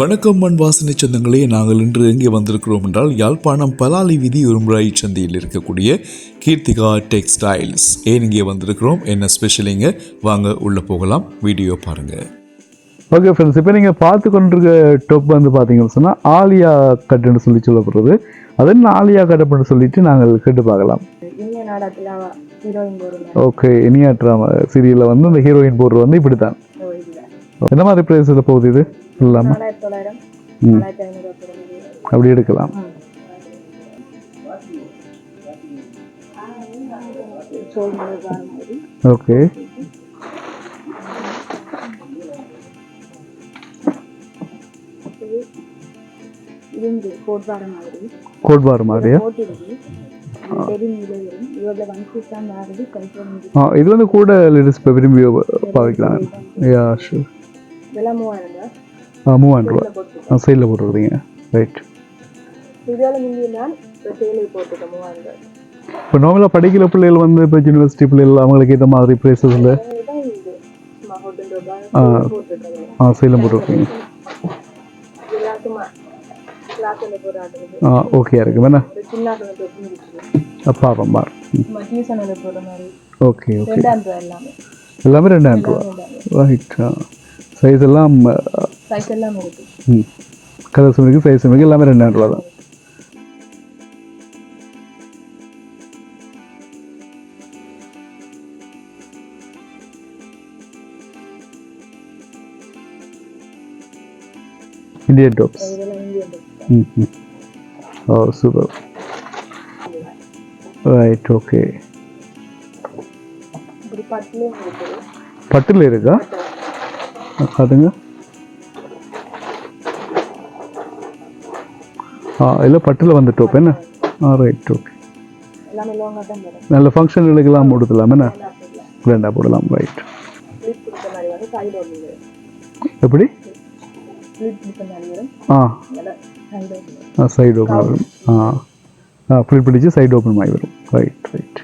வணக்கம் மண் வாசனை சொந்தங்களே நாங்கள் இன்று எங்கே வந்திருக்கிறோம் என்றால் யாழ்ப்பாணம் பலாலி வீதி உரும்புராய் சந்தையில் இருக்கக்கூடிய கீர்த்திகா டெக்ஸ்டைல்ஸ். ஏன் இங்கே வந்திருக்கிறோம்? என்ன ஸ்பெஷலிங்க வாங்க உள்ளே போகலாம். வீடியோ பாருங்கள் ஓகே ஃப்ரெண்ட்ஸ் இப்போ நீங்கள் பார்த்து கொண்டிருக்க டொப் வந்து பார்த்தீங்கன்னு சொன்னால் ஆலியா கட்டுன்னு சொல்லி சொல்லப்படுறது. அது என்ன ஆலியா கட் அப்படின்னு சொல்லிட்டு நாங்கள் கேட்டு பார்க்கலாம். ஓகே இனியா ட்ராமா சீரியலில் வந்து இந்த ஹீரோயின் போடுறது வந்து இப்படி தான் என்ன மாதிரி ப்ரைஸில் போகுது இது? இல்லாமல் அப்படி எடுக்கலாம். ஓகே. இது இந்த கோட் பாரு மாதிரி கோட் பார் மாதிரியா இது வந்து கூட லேடிஸ் விரும்பி பாவிக்கலாம். யா ஷூர் இதெல்லாம் மூவாயிரம்? ரூபாய் ஆ மூவாயிரம் ரூபா. ஆ சைடில் போட்டுருக்கீங்க ரைட் இப்போ சேலை போட்டுட்டேன் மூவாயிரம் ரூபாய். இப்போ நார்மலாக படிக்கிற பிள்ளைகள் வந்து இப்போ யூனிவர்சிட்டி பிள்ளைகள் அவங்களுக்கு இந்த மாதிரி சும்மா ஹோட்டல் ஆ. சைடில் போட்டுருக்கீங்க. ஆ ஓகே இருக்கு. வேணா. பார்ப்போம் பார். ஓகே ஓகே எல்லாமே. ரெண்டாயிரம் ரூபா. ரைட் சைஸ் எல்லாம் சைஸ் எல்லாமே இருக்கு. ம். கலர்ஸ் இருக்கு சைஸ் இருக்கு எல்லாமே ரெண்டாயிரம் ரூபா தான். இந்தியன் டாப்ஸ் ம் ம். ஓ சூப்பர் ரைட் ஓகே இருக்குது பட்டில் இருக்கா? காட்டுங்க ஆ இல்லை பட்டில் வந்து டோப் என்ன? ஆ ரைட் ஓகே எல்லாமே நல்ல ஃபங்க்ஷன்களுக்கெல்லாம் போடலாம் என்ன? வேண்டாம் போடலாம் ரைட் எப்படி? ஆ. சைடு ஆ சைடு ஓப்பன் வரும். ஆ. ஆ ஃபில் பிடிச்சி சைடு ஓப்பன் ஆகி வரும். ரைட் ரைட்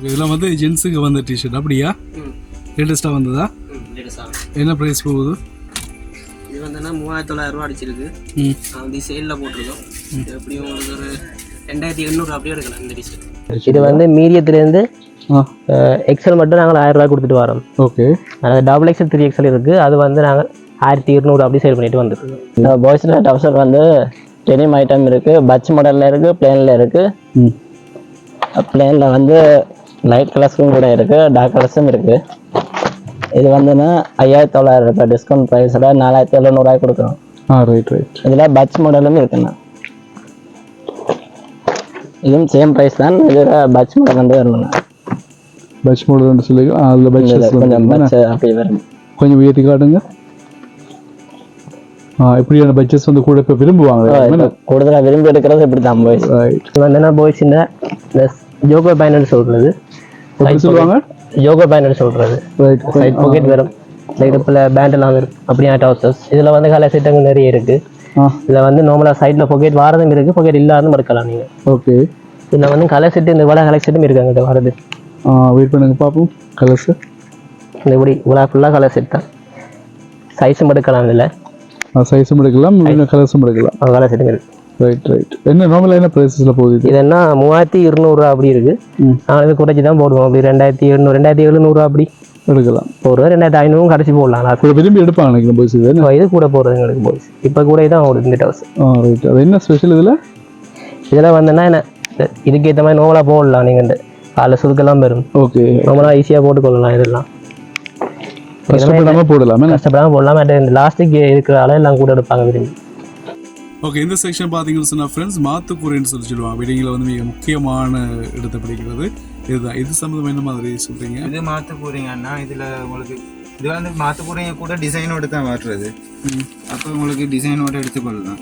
இதெல்லாம் வந்து ஜென்ஸுக்கு வந்த டிஷர்ட் அப்படியா? லேட்டஸ்ட்டாக வந்ததா. என்ன ப்ரைஸ் போகுது இது? வந்துன்னா மூவாயிரத்தி தொள்ளாயிரம் ரூபா அடிச்சிருக்கு வந்து சேலில் போட்டிருக்கோம். எப்படியும் ஒரு ரெண்டாயிரத்தி எண்ணூறு அப்படியே எடுக்கலாம் இந்த டிஷர்ட் இது வந்து மீடியத்துலேருந்து எக்ஸல் மட்டும் நாங்கள் ஆயிரம் ரூபாய் கொடுத்துட்டு வரோம். ஓகே அது டபுள் எக்ஸல் த்ரீ எக்ஸல் இருக்குது அது வந்து நாங்கள் ஆயிரத்தி இருநூறு அப்படி சேல் பண்ணிட்டு வந்துருக்கோம். பாய்ஸில் டவுசர் வந்து டெனிம் ஐட்டம் இருக்குது பட்ச் மாடலில் இருக்குது பிளேனில் இருக்குது ம். பிளேனில் வந்து லைட் கலர்ஸும் கூட இருக்குது டார்க் கலர்ஸும் இருக்குது இது வந்துன்னா ஐயாயிரத்தி தொள்ளாயிரம் ரூபாய் டிஸ்கவுண்ட் ப்ரைஸில் நாலாயிரத்தி எழுநூறுவாய் கொடுக்குறோம். ஆ ரைட் ரைட் இதில் பட்ச் மாடலும் இருக்குண்ணா. இதுவும் சேம் ப்ரைஸ் தான். இதில் பட்ச் மாடல் வந்து வரணுண்ணா பட்ச் மாடல் சொல்லி ஆ அதில் பட்ச் கொஞ்சம் பட்ச் அப்படி வரும். கொஞ்சம் உயர்த்தி காட்டுங்க. ஆ இப்படியான பட்ஜெட்ஸ் வந்து கூட இப்போ விரும்புவாங்க கூடுதலாக விரும்பி எடுக்கிறது இப்படி தான் பாய்ஸ் ரைட் இது வந்து என்ன பாய்ஸ் இந்த ஜோகோ பேனர் சொல்றது. சொல்லுவாங்க? பேனர் சொல்றது. ரைட் சைட் பாக்கெட் வரும். இந்த இடுப்பில் பேண்ட் எல்லாம் வரும். அப்படியா டவுசர்ஸ் இதில் வந்து கலர் செட்டங்கள் நிறைய இருக்கு. ஆ. இதில் வந்து நார்மலாக சைடில் பாக்கெட் வாரதும் இருக்கு. பாக்கெட் இல்லாததும் இருக்கலாம் நீங்கள் ஓகே இதில் வந்து கலர் செட்டு இந்த இவ்வளோ கலர் செட்டும் இருக்காங்க இது வரது வெயிட் பண்ணுங்க பார்ப்போம் கலர்ஸ் இந்த இப்படி இவ்வளோ ஃபுல்லாக கலர் செட் தான். சைஸும் எடுக்கலாம் இதில். சைஸும் எடுக்கலாம். கலர்ஸும் எடுக்கலாம். கலர் செட்டும் இருக்கு. ரைட் ரைட் என்ன நார்மலாக என்ன ப்ரைஸஸில் போகுது இது? என்ன மூவாயிரத்தி இருநூறுவா அப்படி இருக்கு. நாங்கள் இது குறைச்சி தான் போடுவோம். அப்படி ரெண்டாயிரத்தி எழுநூறு ரெண்டாயிரத்தி எழுநூறுவா அப்படி. எடுக்கலாம். போடுவோம் ரெண்டாயிரத்தி ஐநூறும் கடைசி போடலாம். நான் கூட விரும்பி எடுப்பாங்க நினைக்கிறேன் பாய்ஸ் இது இது கூட போடுறது எங்களுக்கு போய்ஸ் இப்போ கூட இதான் ஓடுது இந்த டவுஸ் ஆ ரைட் அது என்ன ஸ்பெஷல் இதில்? இதெல்லாம் வந்தேன்னா என்ன? இது- இதுக்கு ஏற்ற மாதிரி நோமலாக போடலாம் நீங்கள் காலைல சுருக்கெல்லாம் வரும் ஓகே நோமலாக ஈஸியாக போட்டுக்கொள்ளலாம் இதெல்லாம். கஷ்டப்படாமல் போடலாம் என்ன? கஷ்டப்படாம போடலாம்? பட் இந்த லாஸ்ட்டுக்கு இருக்கிற அளவெல்லாம் கூட எடுப்பாங்க விரும்பி. ஓகே இந்த செக்ஷன் பார்த்தீங்கன்னு சொன்னால் ஃப்ரெண்ட்ஸ் மாத்துக்கூரைன்னு சொல்லி சொல்லுவாங்க. வெட்டிங்கில் வந்து மிக முக்கியமான இடத்தை பிடிக்கிறது. இதுதான். இது சம்மந்தமாக என்ன மாதிரி சொல்கிறீங்க இது மாற்ற போறீங்கன்னா இதுல உங்களுக்கு இது வந்து மாற்ற போறீங்க கூட டிசைனோட தான் மாற்றுறது. அப்போ உங்களுக்கு டிசைனோட எடுத்துக்கொள்ளலாம்.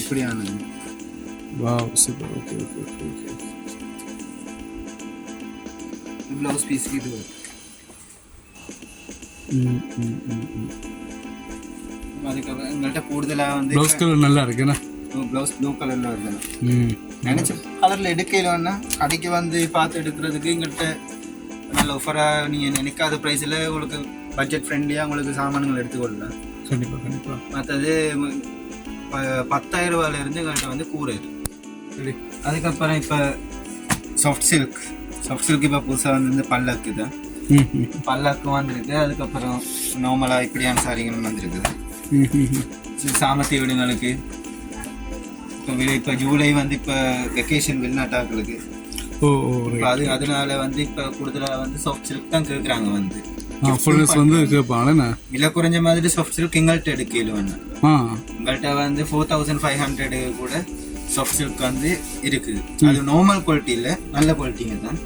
இப்படியானது வா super okay okay okay okay blouse பீஸ்க்கு இது. ம் ம் ம் ம். அதுக்கப்புறம் எங்கள்கிட்ட கூடுதலாக வந்து ப்ளவுஸ் கலர் நல்லா இருக்குண்ணா. ப்ளவுஸ் ப்ளூ கலர்ல வருது ம். நினைச்ச கலர்ல எடுக்கலன்னா கடைக்கு வந்து பார்த்து எடுக்கிறதுக்கு எங்கள்கிட்ட நல்ல ஆஃபராக நீங்கள் நினைக்காத ப்ரைஸில் உங்களுக்கு பட்ஜெட் ஃப்ரெண்ட்லியாக உங்களுக்கு சாமான்கள் எடுத்துக்கொள்ளலாம் கண்டிப்பா கண்டிப்பா. மற்றது பத்தாயிரம் ரூபாயில இருந்து எங்கள்கிட்ட வந்து கூரை இருக்கு. சரி. அதுக்கப்புறம் இப்போ சாஃப்ட் சில்க் சாஃப்ட் சில்க் இப்போ புதுசாக வந்து பல்லக்கு தான். பல்லக்கு வந்திருக்கு. அதுக்கப்புறம் நார்மலாக இப்படியான சாரிகளும் வந்திருக்குது. சாமர்த்திய வீடுங்களுக்கு இப்போ இப்போ ஜூலை வந்து இப்போ வெக்கேஷன் வெளிநாட்டாக்களுக்கு. ஓ அது அதனால வந்து இப்போ கூடுதலாக வந்து சாஃப்ட் சில்க் தான் கேட்குறாங்க வந்து. ஃபுல்னஸ் வந்து கேட்பாங்கண்ணே விலை குறைஞ்ச மாதிரி சாஃப்ட் சில்க் எங்கள்கிட்ட எடுக்கல ஆ. உங்கள்கிட்ட வந்து ஃபோர் தௌசண்ட் ஃபைவ் ஹண்ட்ரடு கூட சாஃப்ட் சில்க் வந்து இருக்குது அது நார்மல் குவாலிட்டி இல்லை நல்ல குவாலிட்டிங்க தான்.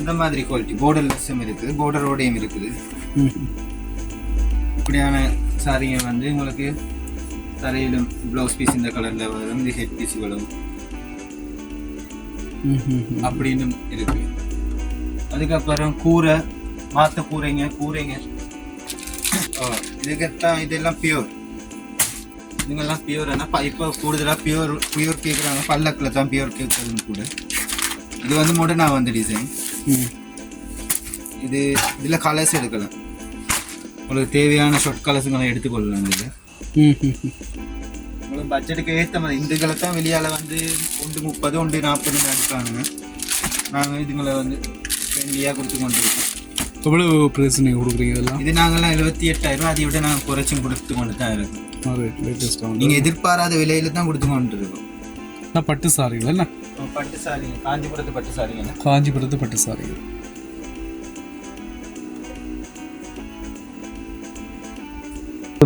இந்த மாதிரி குவாலிட்டி பார்டர்லெஸ்ஸும் இருக்குது பார்டரோடையும் இருக்குது. இப்படியான சாரிங்க வந்து உங்களுக்கு தரையிலும் ப்ளவுஸ் பீஸ் இந்த கலரில் வரும் இந்த ஹெட் பீஸ் வரும். ம் ம் ம். அப்படின்னு இருக்கு. அதுக்கப்புறம் கூரை மாத்த கூரைங்க கூரைங்க. இதுக்கத்தான் இதெல்லாம் பியூர் இதுங்கெல்லாம் பியூர் ஆனால் இப்போ கூடுதலாக பியூர் பியூர் கேட்குறாங்க பல்லக்கில் தான் பியூர் கேட்குறதுன்னு கூட. இது வந்து மாடர்னாக வந்து டிசைன் இது இதில் கலர்ஸ் எடுக்கலாம். உங்களுக்கு தேவையான ஷொட் கலர்ஸுங்களை எடுத்துக்கொள்ளலாம் ம். உங்களுக்கு பட்ஜெட்டுக்கு ஏற்ற மாதிரி இதுகளை தான் வெளியால் வந்து ஒன்று முப்பது ஒன்று நாற்பதுன்னு அடிப்பானுங்க நாங்கள் இதுங்களை வந்து ஃப்ரெண்ட்லியாக கொடுத்து கொண்டு இருக்கோம். எவ்வளவு ப்ரைஸ் நீங்கள் கொடுக்குறீங்க இதெல்லாம்? இது நாங்கள்லாம் எழுபத்தி எட்டாயிரம் அதை விட நாங்கள் குறைச்சும் கொடுத்து கொண்டு தான் இருக்கோம். நீங்கள் எதிர்பாராத விலையில தான் கொடுத்து கொண்டு இருக்கோம். நான் பட்டு சாரிகள் என்ன? பட்டு சாரிங்க காஞ்சிபுரத்து பட்டு சாரிங்க காஞ்சிபுரத்து பட்டு சாரிகள்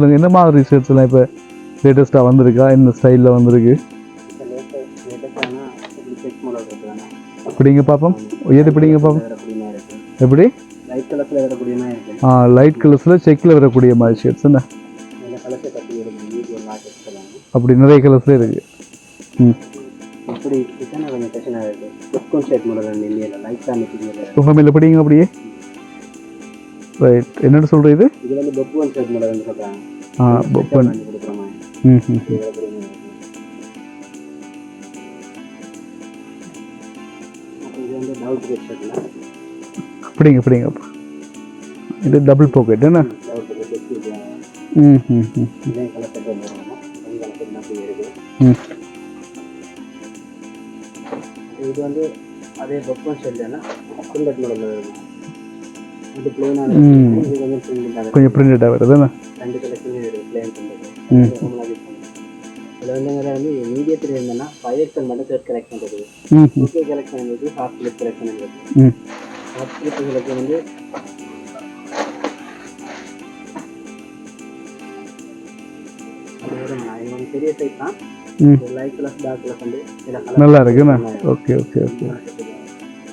சொல்லுங்கள் என்ன மாதிரி ஷர்ட்ஸ்லாம் இப்போ லேட்டஸ்ட்டாக வந்திருக்கா? என்ன ஸ்டைலில் வந்திருக்கு? பிடிங்க பார்ப்போம். எது பிடிங்க பார்ப்போம்? எப்படி? ஆ லைட் கலர்ஸில் செக்கில் வரக்கூடிய மாதிரி ஷர்ட்ஸ் என்ன? அப்படி நிறைய கலர்ஸில் இருக்குது ம். இப்படி டிசைனாக கொஞ்சம் இருக்கு புட்கோன் ஷர்ட் மாடல் இந்தியாவில் லைட்டாக மெட்டீரியல் உங்கள் படிங்க அப்படியே ரைட் என்னென்னு சொல்கிற இது பொப்பன் பண்ணி ம் ம் இது டபுள் பாக்கெட் என்ன? டவுட் கேட் ம் ம் ம். இதே ம். வந்து அதே புட்கோன் ஷர்ட்னா பிரிண்டட் மாடலில் இருக்கும் இது பிளெயினாக ம். இது வந்து பிரிண்டட் கொஞ்சம் பிரிண்டடாக வருது என்ன? ரெண்டு கலெக்ஷன் இதில் வந்து வந்து மீடியத்தில் இருந்தேன்னா எக்ஸல் மட்டும் ஷர்ட் கலெக்ஷன் இருக்குது. ஓகே கலெக்ஷன் இருக்குது ஹாஃப் ஸ்லிப் கலெக்ஷன் இருக்குது ஹாஃப் ஸ்லிப்புகளுக்கு வந்து பெரிய சைஸ் தான். லைட் கலர்ஸ் டார்க் கலர்ஸ் வந்து நல்லா இருக்குண்ணே? ஓகே ஓகே ஓகே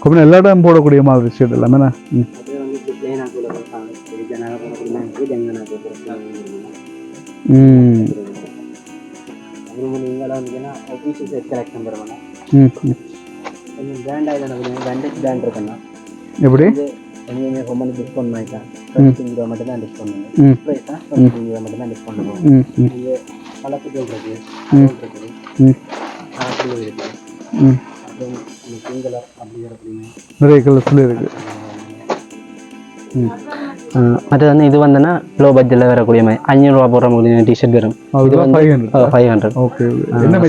கொஞ்சம் எல்லா இடம் போடக்கூடிய மாதிரி ஷர்ட் எல்லாமே எப்படி? எங்கேயுமே ரொம்ப டிஸ்கவுண்ட் பண்ணிட்டேன் டுவெண்ட்டி ரூபா மட்டும் தான் டிஸ்கவுண்ட் பண்ணுங்க ம் ப்ரைஸ் டுவெண்ட்டி ரூபா மட்டும் தான் டிஸ்கவுண்ட் பண்ணுவோம் ம் ம். இது கலப்புகள் இருக்குது ம். இருக்குது ம் அப்படி இருக்குது ம் அப்புறம் பிங்க் கலர் அப்படி அப்படின்னு நிறைய கலர்ஸில் இருக்குது மற்றது வந்து இது வந்துன்னா லோ பட்ஜெட்டில் வரக்கூடிய மாதிரி அஞ்சூறுரூவா போடுற முடியும் டிஷர்ட் வரும் five hundred five hundred okay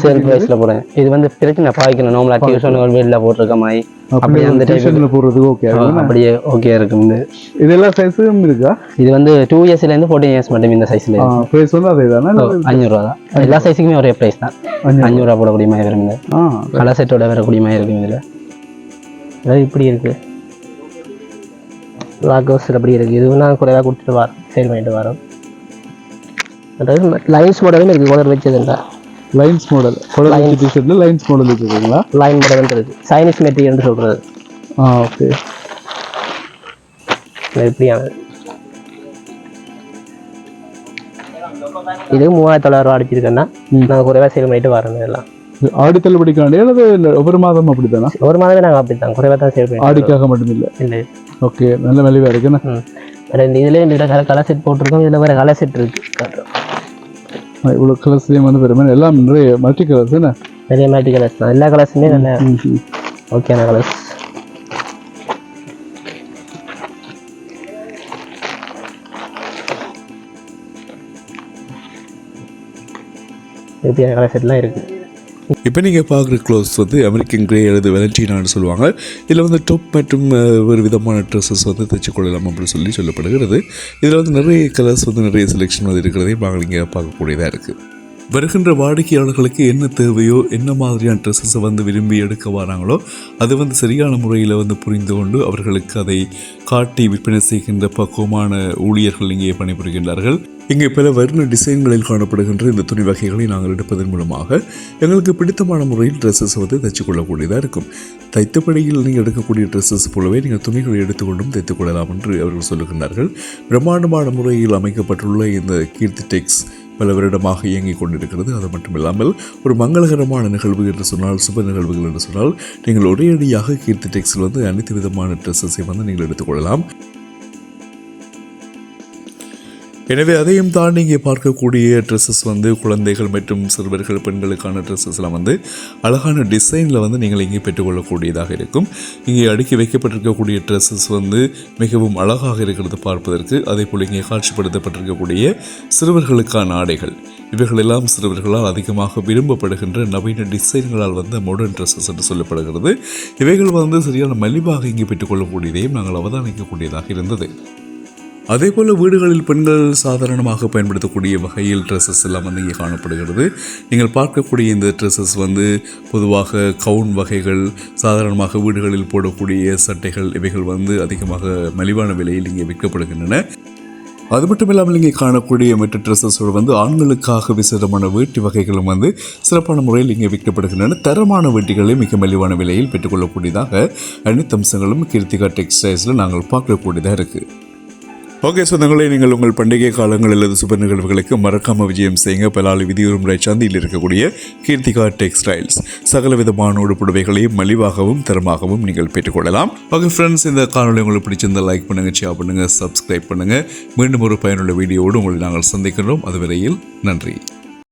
sale ப்ரைஸில் போடுறேன் இது வந்து பிரச்சனை பாய்க்கணும் நார்மலாக டியூஷன் வெளியில் போட்டிருக்க மாதிரி அப்படி அப்படியே அந்த டியூஷனில் போடுறதுக்கு ஓகே அப்படியே ஓகே இருக்கும் இது எல்லா சைஸும் இருக்கா இது வந்து டூ இயர்ஸ்லேருந்து ஃபோர்டீன் இயர்ஸ் மட்டும் இந்த சைஸில் ப்ரைஸ் வந்து அதே தானே அஞ்சூறுரூவா தான் எல்லா சைஸுக்குமே ஒரே ப்ரைஸ் தான் அஞ்சூறு. அஞ்சூறுரூவா போடக்கூடிய மாதிரி வரும் இந்த ஆ கலர் செட்டோட வரக்கூடிய மாதிரி இருக்கும் இதில் இப்படி இருக்குது லாக்கோஸில் அப்படி இருக்குது இது நான் குறைவாக கொடுத்துட்டு வரோம் சேல் பண்ணிட்டு வரோம் அதாவது லைன்ஸ் மாடலும் இருக்குது கலர் வச்சதுண்டா? லைன்ஸ் மாடல் குழந்தை டிஷர்ட்டில் லைன்ஸ் மாடல் வச்சுருக்கீங்களா? லைன் மாடல் இருக்குது சைனீஸ் மெட்டீரியல்னு சொல்கிறது ஆ ஓகே. எப்படியானது இது மூவாயிரத்தி தொள்ளாயிரரூவா அடிச்சிருக்கேன்னா நான் குறைவாக சேல் பண்ணிட்டு வரேன் இதெல்லாம். ஆடி தள்ளுபடிக்காண்டி அல்லது ஒவ்வொரு மாதமும் அப்படித்தானா? ஒவ்வொரு மாதமே நாங்கள் அப்படித்தான். குறைவாக தான் சேர்ப்போம் ஆடிக்காக மட்டும் இல்லை? இல்லை. ஓகே நல்ல விளைவாக இருக்குண்ணா இந்த இதுலேயே இந்த கலர் செட் போட்டிருக்கோம். இதில் வேற கலர் செட் இருக்கு. இவ்வளோ கலர்ஸ்லயும் வந்து பெருமை. எல்லாம் நிறைய மல்டி கலர்ஸ் என்ன? நிறைய மல்டி கலர்ஸ் தான். எல்லா கலர்ஸுமே நல்ல ஓகேண்ணா கலர்ஸ் எப்படியான கலர் செட்லாம் இருக்குது இப்போ நீங்கள் பார்க்குற க்ளோத்ஸ் வந்து அமெரிக்கன் கிரே அல்லது வெலண்டினான்னு சொல்லுவாங்க. இதில் வந்து டொப் மற்றும் ஒரு விதமான ட்ரெஸ்ஸஸ் வந்து தைச்சு கொள்ளலாம் அப்படின்னு சொல்லி சொல்லப்படுகிறது. இதில் வந்து நிறைய கலர்ஸ் வந்து நிறைய செலெக்ஷன் வந்து இருக்கிறதையும் நாங்கள் இங்கே பார்க்கக்கூடியதாக இருக்குது. வருகின்ற வாடிக்கையாளர்களுக்கு என்ன தேவையோ என்ன மாதிரியான ட்ரெஸ்ஸஸை வந்து விரும்பி எடுக்க வராங்களோ அது வந்து சரியான முறையில் வந்து புரிந்து கொண்டு அவர்களுக்கு அதை காட்டி விற்பனை செய்கின்ற பக்குவமான ஊழியர்கள் இங்கே பணிபுரிகின்றார்கள். இங்கே பல வர்ண டிசைன்களில் காணப்படுகின்ற இந்த துணி வகைகளை நாங்கள் எடுப்பதன் மூலமாக எங்களுக்கு பிடித்தமான முறையில் ட்ரெஸ்ஸஸ் வந்து தைச்சு கொள்ளக்கூடியதாக இருக்கும். தைத்தபடியில் நீங்கள் எடுக்கக்கூடிய ட்ரெஸ்ஸஸ் போலவே நீங்கள் துணிகளை எடுத்துக்கொண்டும் தைத்துக் கொள்ளலாம் என்று அவர்கள் சொல்லுகின்றார்கள். பிரம்மாண்டமான முறையில் அமைக்கப்பட்டுள்ள இந்த கீர்த்தி டெக்ஸ் பல வருடமாக இயங்கிக் கொண்டிருக்கிறது. அது மட்டும் இல்லாமல் ஒரு மங்களகரமான நிகழ்வு என்று சொன்னால் சுப நிகழ்வுகள் என்று சொன்னால் நீங்கள் ஒரே கீர்த்தி டெக்ஸில் வந்து அனைத்து விதமான ட்ரெஸ்ஸஸை வந்து நீங்கள் எடுத்துக்கொள்ளலாம் எனவே அதையும் தாண்டி இங்கே பார்க்கக்கூடிய ட்ரெஸ்ஸஸ் வந்து குழந்தைகள் மற்றும் சிறுவர்கள் பெண்களுக்கான ட்ரெஸ்ஸஸ்லாம் வந்து அழகான டிசைனில் வந்து நீங்கள் இங்கே பெற்றுக்கொள்ளக்கூடியதாக இருக்கும். இங்கே அடுக்கி வைக்கப்பட்டிருக்கக்கூடிய ட்ரெஸ்ஸஸ் வந்து மிகவும் அழகாக இருக்கிறது பார்ப்பதற்கு அதே போல் இங்கே காட்சிப்படுத்தப்பட்டிருக்கக்கூடிய சிறுவர்களுக்கான ஆடைகள். இவைகளெல்லாம் சிறுவர்களால் அதிகமாக விரும்பப்படுகின்ற நவீன டிசைன்களால் வந்து மாடர்ன் ட்ரெஸ்ஸஸ் என்று சொல்லப்படுகிறது. இவைகள் வந்து சரியான மலிவாக இங்கே பெற்றுக்கொள்ளக்கூடியதையும் நாங்கள் அவதானிக்கக்கூடியதாக இருந்தது. அதே போல் வீடுகளில் பெண்கள் சாதாரணமாக பயன்படுத்தக்கூடிய வகையில் ட்ரெஸ்ஸஸ் எல்லாம் வந்து இங்கே காணப்படுகிறது. நீங்கள் பார்க்கக்கூடிய இந்த ட்ரெஸ்ஸஸ் வந்து பொதுவாக கவுன் வகைகள் சாதாரணமாக வீடுகளில் போடக்கூடிய சட்டைகள் இவைகள் வந்து அதிகமாக மலிவான விலையில் இங்கே விற்கப்படுகின்றன. அது மட்டும் இல்லாமல் இங்கே காணக்கூடிய மற்ற ட்ரெஸ்ஸஸோடு வந்து ஆண்களுக்காக விசேடமான வேட்டி வகைகளும் வந்து சிறப்பான முறையில் இங்கே விற்கப்படுகின்றன. தரமான வேட்டிகளை மிக மலிவான விலையில் பெற்றுக்கொள்ளக்கூடியதாக அனைத்து அம்சங்களும் கீர்த்திகா டெக்ஸ்டைல்ஸில் நாங்கள் பார்க்கக்கூடியதாக இருக்குது ஓகே சொந்தங்களே நீங்கள் உங்கள் பண்டிகை காலங்கள் அல்லது சுப நிகழ்வுகளுக்கு மறக்காம விஜயம் செய்யுங்க. பலாலி விதியுறுமுறை சந்தையில் இருக்கக்கூடிய கீர்த்திகா டெக்ஸ்டைல்ஸ். சகல விதமான உடுப்புடவைகளையும் மலிவாகவும் தரமாகவும் நீங்கள் பெற்றுக்கொள்ளலாம். ஓகே ஃப்ரெண்ட்ஸ் இந்த காணொலி உங்களுக்கு பிடிச்சிருந்தா லைக் பண்ணுங்க ஷேர் பண்ணுங்க சப்ஸ்கிரைப் பண்ணுங்க. மீண்டும் ஒரு பயனுள்ள வீடியோடு உங்களை நாங்கள் சந்திக்கிறோம் அதுவரையில் நன்றி.